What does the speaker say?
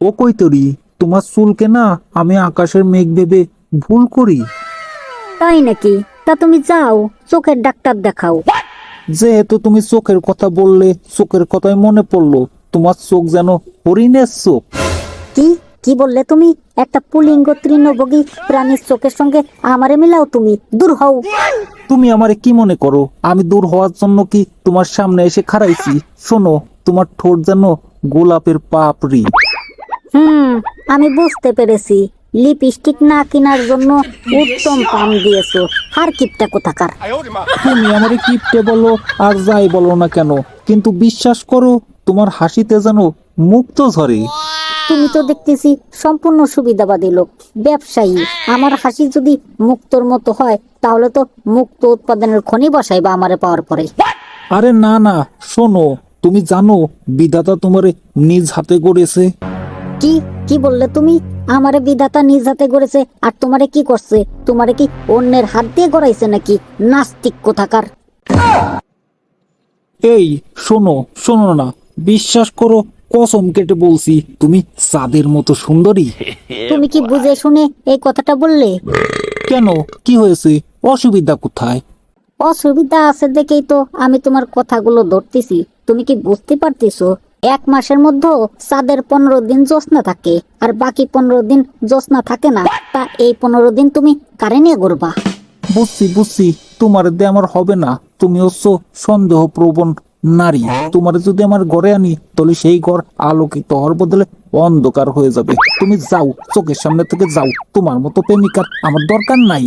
ও কৈতরি তোমার চুলকে না আমি আকাশের মেঘ ভেবে ভুল করি। তাই নাকি? তা তুমি যাও চোখের ডাক্তার দেখাও। যেহেতু তুমি চোখের কথা বললে চোখের কথাই মনে পড়ল তোমার চোখ যেন হরিণের চোখ। কি? কি বললে তুমি? একটা পুলিঙ্গ তৃণভোগী প্রাণীর চোখের সঙ্গে আমারে মিলাও তুমি দূর হও। তুমি আমারে কি মনে করো? আমি দূর হওয়ার জন্য কি তোমার সামনে এসে খাড়াইছি? শোনো তোমার ঠোঁট যেন গোলাপের পাপড়ি। হুম আমি বুঝতে পেরেছি। লিপস্টিক না কেনার জন্য উত্তম পাম দিয়েছ। আর কিপটা কোথাকার? তুমি আমারে কিপটে বলো আর যাই বলো না কেন। কিন্তু বিশ্বাস করো তোমার হাসিতে যেন মুক্ত ঝরে। তুমি তো দেখতেছি সম্পূর্ণ সুবিধাবাদী লোক ব্যবসায়ী। আমার হাসি যদি মুক্তর মতো হয় তাহলে তো মুক্ত উৎপাদনের খনি বসাইবা আমারে পাওয়ার পরে। আরে না না শোনো তুমি জানো বিধাতা তোমারে নিজ হাতে গড়েছে। কি? কি বললে তুমি? আমারে বিধাতা নিজ হাতে গড়েছে আর তোমারে কি করছে? তোমারে কি অন্যের হাত দিয়ে গড়াইছে নাকি? নাস্তিক কোথাকার। এই শোনো শোনো না বিশ্বাস করো কসম কেটে বলছি তুমি চাঁদের মতো সুন্দরী। তুমি কি বুঝে শুনে এই কথাটা বললে? কেন? কি হয়েছে? অসুবিধা কোথায়? অসুবিধা আছে দেখেই তো আমি তোমার কথাগুলো ধরতেছি। তুমি কি বুঝতে পারতেছো? এক মাসের মধ্যে চাঁদের পনেরো দিন জ্যোৎস্না থাকে, আর বাকি পনেরো দিন জ্যোৎস্না থাকে না। তা এই পনেরো দিন তুমি কারে নিয়ে ঘুরবা? বুঝছি বুঝছি। তোমার দিয়ে আমার হবে না। তুমি হচ্ছ সন্দেহ প্রবণ নারী। তোমার যদি আমার ঘরে আনি, তাহলে সেই ঘর আলোকিত হওয়ার বদলে অন্ধকার হয়ে যাবে। তুমি যাও, চোখের সামনে থেকে যাও। তোমার মতো প্রেমিকার আমার দরকার নাই।